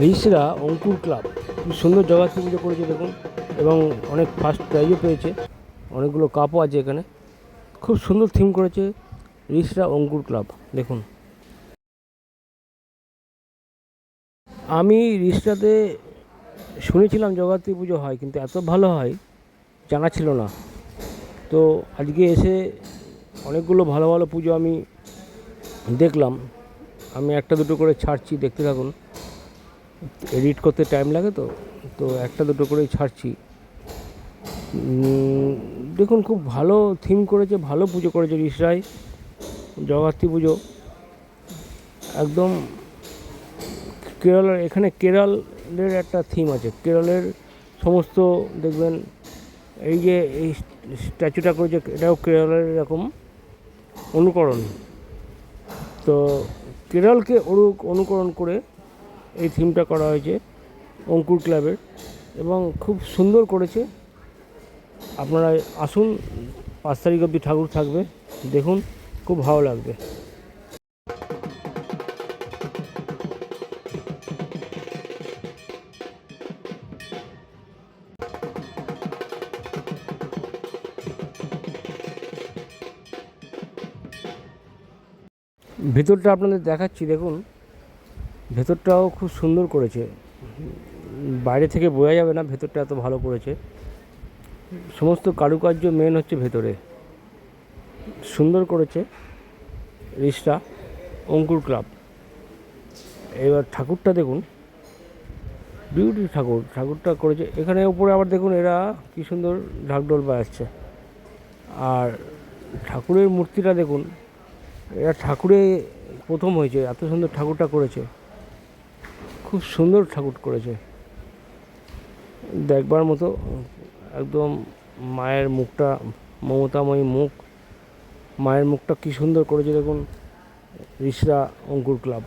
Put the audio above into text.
রিসরা অঙ্কুর club. খুব সুন্দর জগৎ পুজো করেছে দেখুন, এবং অনেক ফার্স্ট প্রাইজও পেয়েছে। অনেকগুলো কাপও আছে এখানে। খুব সুন্দর থিম করেছে রিসরা অঙ্কুর ক্লাব, দেখুন। আমি রিসরাতে শুনেছিলাম জগদ্ধাত্রী পুজো হয়, কিন্তু এত ভালো হয়, জানা ছিল না। তো আজকে এসে অনেকগুলো ভালো ভালো পুজো আমি দেখলাম। আমি একটা দুটো করে ছাড়ছি, দেখতে থাকুন। এডিট করতে টাইম লাগে তো তো একটা দুটো করেই ছাড়ছি। দেখুন খুব ভালো থিম করেছে, ভালো পুজো করেছে রিসরাই জগদ্ধাত্রী পুজো। একদম কেরলের, এখানে কেরলের একটা থিম আছে, কেরলের সমস্ত দেখবেন, এই যে এই স্ট্যাচুটা করেছে, এটাও কেরলের এরকম অনুকরণ। তো কেরলকে অনু অনুকরণ করে এই থিমটা করা হয়েছে অঙ্কুর ক্লাবের এবং খুব সুন্দর করেছে। আপনারা আসুন, পাঁচ তারিখ অবধি ঠাকুর থাকবে, দেখুন, খুব ভালো লাগবে। ভেতরটা আপনাদের দেখাচ্ছি, দেখুন। ভেতরটাও খুব সুন্দর করেছে। বাইরে থেকে বোঝা যাবে না ভেতরটা এত ভালো করেছে সমস্ত কারুকার্য মেন হচ্ছে ভেতরে। সুন্দর করেছে রিসটা অঙ্কুর ক্লাব। এবার ঠাকুরটা দেখুন। বিউটি ঠাকুর। ঠাকুরটা করেছে। এখানে উপরে আবার দেখুন এরা কি সুন্দর ঢাকঢোল বাজাচ্ছে। আর ঠাকুরের মূর্তিটা দেখুন। এরা ঠাকুরে প্রথম হয়েছে। এত সুন্দর ঠাকুরটা করেছে। খুব সুন্দর ঠাকুর করেছে। দেখবার মতো একদম মায়ের মুখটা, মমতাময়ী মুখ, মায়ের মুখটা কী সুন্দর করেছে দেখুন ঋষরা অঙ্কুর ক্লাব।